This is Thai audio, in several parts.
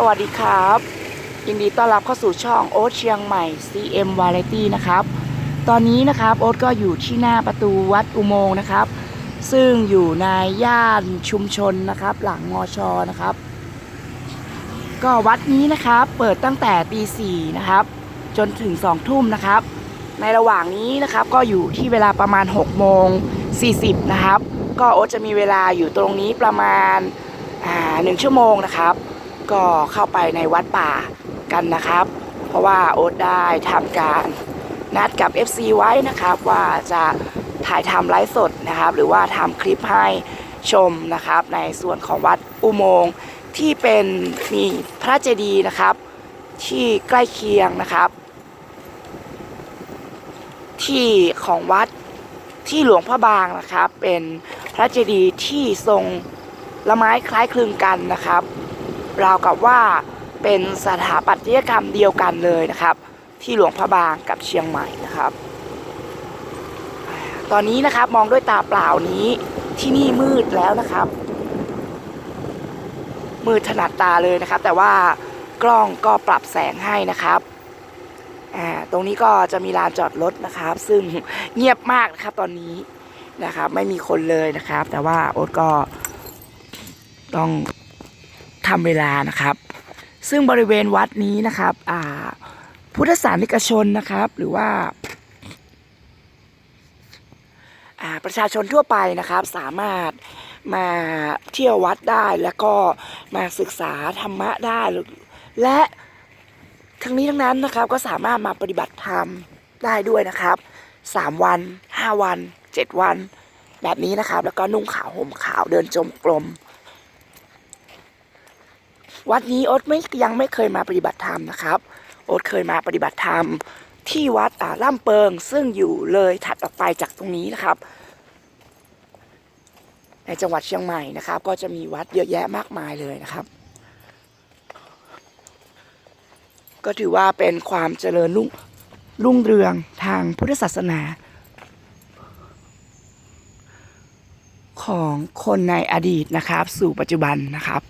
สวัสดีครับ ยินดีต้อนรับเข้าสู่ช่องโอ๊ตเชียงใหม่ CM Variety นะครับ ตอนนี้นะครับโอ๊ตก็อยู่ที่หน้าประตูวัดอุโมงค์นะครับ ซึ่งอยู่ในย่านชุมชนนะครับ หลังมอชอนะครับ ก็วัดนี้นะครับเปิดตั้งแต่ตีสี่นะครับ จนถึง2ทุ่มนะครับ ในระหว่างนี้นะครับก็อยู่ที่เวลาประมาณ6โมง40นะครับ ก็โอ๊ตจะมีเวลาอยู่ตรงนี้ประมาณหนึ่งชั่วโมงนะครับ ก็เข้าไปในวัดป่ากันนะครับ เพราะว่าโอ๊ตได้ทำการนัดกับ FC ไว้นะครับ ว่าจะถ่ายทำไลฟ์สดนะครับ หรือว่าทำคลิปให้ชมนะครับ ในส่วนของวัดอุโมงค์ที่เป็นมีพระเจดีย์นะครับ ที่ใกล้เคียงนะครับ ที่ของวัดที่หลวงพระบางนะครับ เป็นพระเจดีย์ที่ทรงละไม้คล้ายคลึงกันนะครับ ราวกับว่าเป็นสถาปัตยกรรมเดียวกันเลยนะครับ ที่หลวงพระบางกับเชียงใหม่นะครับ ตอนนี้นะครับมองด้วยตาเปล่านี้ที่นี่มืดแล้วนะครับ มืดถนัดตาเลยนะครับ แต่ว่ากล้องก็ปรับแสงให้นะครับอ่าตรงนี้ก็จะมีลานจอดรถนะครับ ซึ่งเงียบมากนะครับตอนนี้นะครับ ไม่มีคนเลยนะครับ แต่ว่าโอ๊ตก็ต้อง ทำเวลานะครับ ซึ่งบริเวณวัดนี้นะครับอ่าพุทธศาสนิกชนนะครับ หรือว่าประชาชนทั่วไปนะครับสามารถมาเที่ยววัดได้แล้วก็มาศึกษาธรรมะได้ และทั้งนี้ทั้งนั้นนะครับก็สามารถมาปฏิบัติธรรมได้ด้วยนะครับสามวันห้าวันเจ็ดวัน แบบนี้นะครับ แล้วก็นุ่งขาวห่มขาวเดินจมกรม วัดนี้โอ๊ตไม่ยังไม่เคยมาปฏิบัติธรรมนะครับโอ๊ตเคยมาปฏิบัติธรรมที่วัดอ่าล่ำเปิง ซึ่งอยู่เลยถัดออกไปจากตรงนี้นะครับ ในจังหวัดเชียงใหม่นะครับ ก็จะมีวัดเยอะแยะมากมายเลยนะครับ ก็ถือว่าเป็นความเจริญรุ่งรุ่งเรืองทางพุทธศาสนา ของคนในอดีตนะครับ สู่ปัจจุบันนะครับ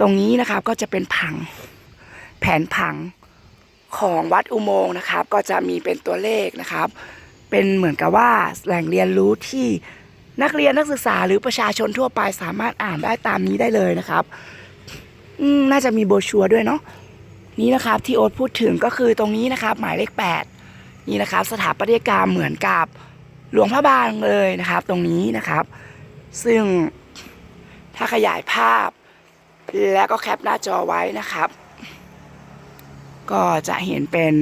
ตรงนี้นะครับก็จะเป็นผังแผนผังของวัดอุโมงค์นะครับ ก็จะมีเป็นตัวเลขนะครับ เป็นเหมือนกับว่าแหล่งเรียนรู้ที่นักเรียนนักศึกษาหรือประชาชนทั่วไปสามารถอ่านได้ตามนี้ได้เลยนะครับน่าจะมีโบชัวร์ด้วยเนาะนี่นะครับที่โอ๊ตพูดถึงก็คือตรงนี้นะครับ หมายเลข 8 นี่นะครับ สถาปัตยกรรมเหมือนกับหลวงพระบางเลยนะครับ ตรงนี้นะครับ ซึ่งถ้าขยายภาพ แล้วก็แคปหน้าจอไว้นะครับ ก็จะเห็นเป็น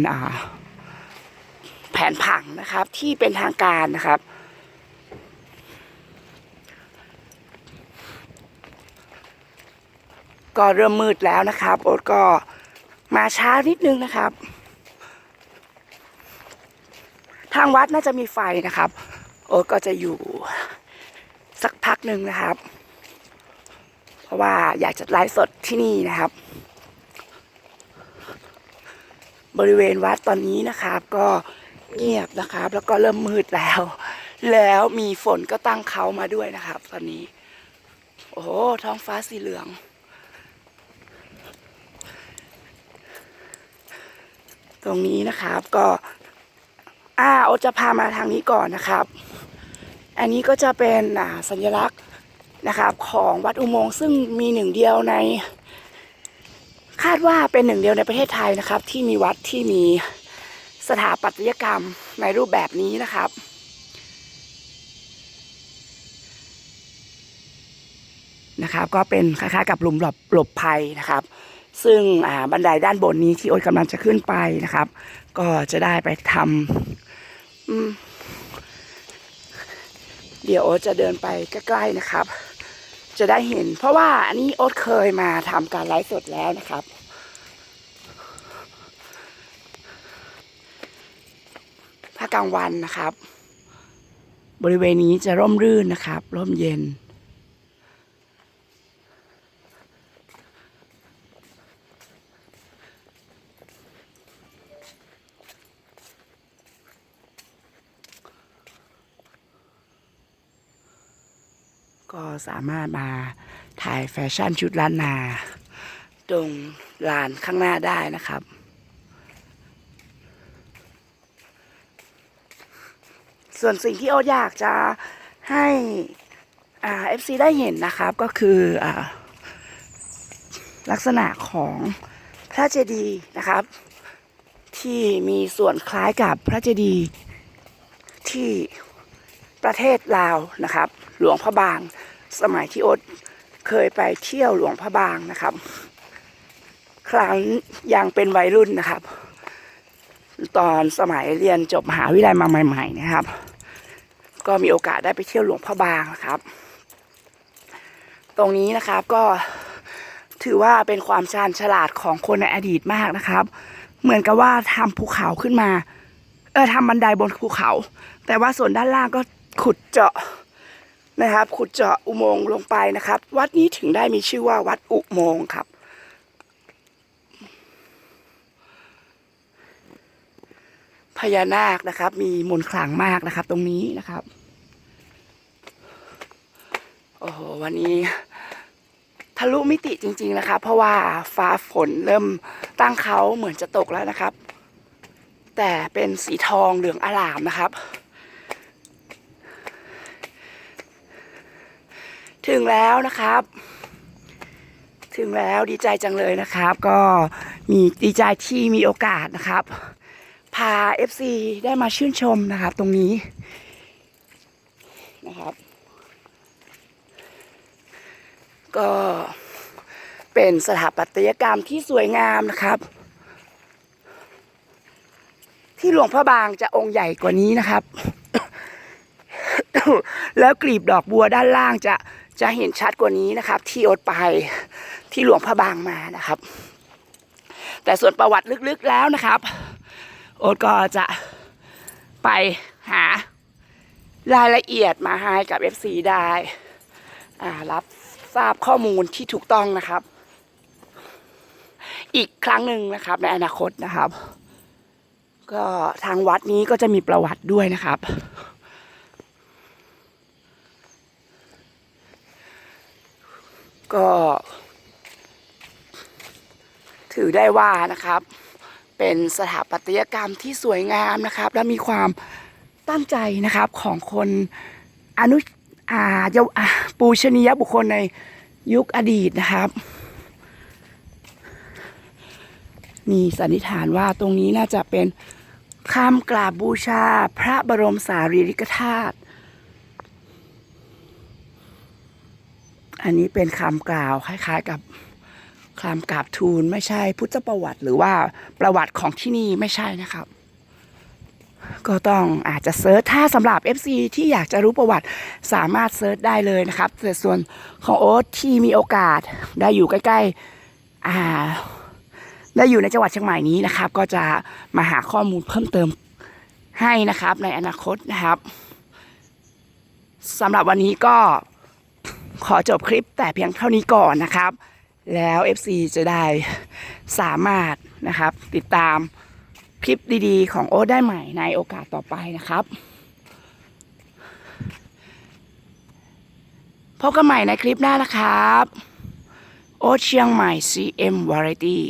แผนผังนะครับที่เป็นทางการนะครับ ก็เริ่มมืดแล้วนะครับ โอ๊ตก็มาช้านิดนึงนะครับ ทางวัดน่าจะมีไฟนะครับ โอ๊ตก็จะอยู่ สักพักหนึ่งนะครับ เพราะว่าอยากจะไลฟ์สดที่นี่นะครับ บริเวณวัดตอนนี้นะครับ ก็เงียบนะครับ แล้วก็เริ่มมืดแล้ว แล้วมีฝนก็ตั้งเขามาด้วยนะครับ ตอนนี้ โอ้โหท้องฟ้าสีเหลืองตรงนี้นะครับก็ อ่าโอจะพามาทางนี้ก่อนนะครับ อันนี้ก็จะเป็นสัญลักษณ์นะครับของวัดอุโมงค์ซึ่งมีหนึ่งเดียวใน คาดว่าเป็นหนึ่งเดียวในประเทศไทยนะครับ ที่มีวัดที่มีสถาปัตยกรรมในรูปแบบนี้นะครับ นะครับก็เป็นคล้ายๆกับหลุมหลบหลบภัยนะครับ ซึ่งบันไดด้านบนนี้ที่โอ๊ตกำลังจะขึ้นไปนะครับ ก็จะได้ไปทำ เดี๋ยวโอ๊ตจะเดินไปใกล้ๆนะครับ จะได้เห็น เพราะว่าอันนี้โอ๊ตเคยมาทำการไลฟ์สดแล้วนะครับ ภาคกลางวันนะครับ บริเวณนี้จะร่มรื่นนะครับ ร่มเย็น ก็ สามารถมาถ่ายแฟชั่นชุดล้านนา ตรงลานข้างหน้าได้นะครับ ส่วนสิ่งที่โออยากจะให้อ่า FC ได้เห็นนะครับก็คืออลักษณะของพระเจดีย์นะครับ ที่มีส่วนคล้ายกับพระเจดีย์ที่ประเทศลาวนะครับ หลวงพระบาง สมัยที่อ๊ตเคยไปเที่ยวหลวงพระบางนะครับ ครั้งยังเป็นวัยรุ่นนะครับ ตอนสมัยเรียนจบมหาวิทยาลัยมาใหม่ ๆ นะครับ ก็มีโอกาสได้ไปเที่ยวหลวงพระบางนะครับ ตรงนี้นะครับก็ถือว่าเป็นความชาญฉลาดของคนในอดีตมากนะครับ เหมือนกับว่าทำภูเขาขึ้นมา เออทำบันไดบนภูเขา แต่ว่าส่วนด้านล่างก็ขุดเจาะ นะครับขุดเจาะอุโมงค์ลงไปนะครับ วัดนี้ถึงได้มีชื่อว่าวัดอุโมงค์ครับ พญานาคนะครับ มีมนต์ขลังมากนะครับ ตรงนี้นะครับโอ้โหวันนี้ทะลุมิติจริง ๆนะครับเพราะว่าฟ้าฝนเริ่มตั้งเขาเหมือนจะตกแล้วนะครับ แต่เป็นสีทองเหลืองอลามนะครับ ถึงแล้วนะครับ ถึงแล้วดีใจจังเลยนะครับ ก็มีดีใจที่มีโอกาสนะครับ พา FC ได้มาชื่นชมนะครับ ตรงนี้นะครับ ก็เป็นสถาปัตยกรรมที่สวยงามนะครับ ที่หลวงพระบางจะองค์ใหญ่กว่านี้นะครับ แล้วกลีบดอกบัวด้านล่างจะ จะเห็นชัดกว่านี้นะครับ ที่โอดไปที่หลวงพระบางมานะครับ แต่ส่วนประวัติลึกๆแล้วนะครับ โอ๊ตก็จะไปหารายละเอียดมาให้กับ FC ได้อ่ารับทราบข้อมูลที่ถูกต้องนะครับ อีกครั้งหนึ่งนะครับ ในอนาคตนะครับ ก็ทางวัดนี้ก็จะมีประวัติด้วยนะครับ ก็ ถือได้ว่านะครับ เป็นสถาปัตยกรรมที่สวยงามนะครับ และมีความตั้งใจนะครับของคนอนุอาเยาปูชนียบุคคลในยุคอดีตนะครับ มีสันนิษฐานว่าตรงนี้น่าจะเป็นคำกราบบูชาพระบรมสารีริกธาตุ อันนี้เป็นคำกล่าวคล้าย ๆ กับคำกราบทูลไม่ใช่พุทธประวัติ หรือว่าประวัติของที่นี่ไม่ใช่นะครับ ก็ต้องอาจจะเซิร์ชถ้าสำหรับ FC ที่อยากจะรู้ประวัติสามารถเซิร์ชได้เลยนะครับแต่ส่วนของโอ๊ตที่มีโอกาสได้อยู่ใกล้ๆอ่าได้อยู่ในจังหวัดเชียงใหม่นี้นะครับ ก็จะมาหาข้อมูลเพิ่มเติมให้นะครับ ในอนาคตนะครับสำหรับวันนี้ก็ ขอจบคลิปแต่เพียงเท่านี้ก่อนนะครับ แล้ว FC จะได้สามารถนะครับ ติดตามคลิปดีๆ ของโอ๊ตได้ใหม่ในโอกาสต่อไปนะครับพบกันใหม่ในคลิปหน้านะครับ โอ๊ตเชียงใหม่ CM Variety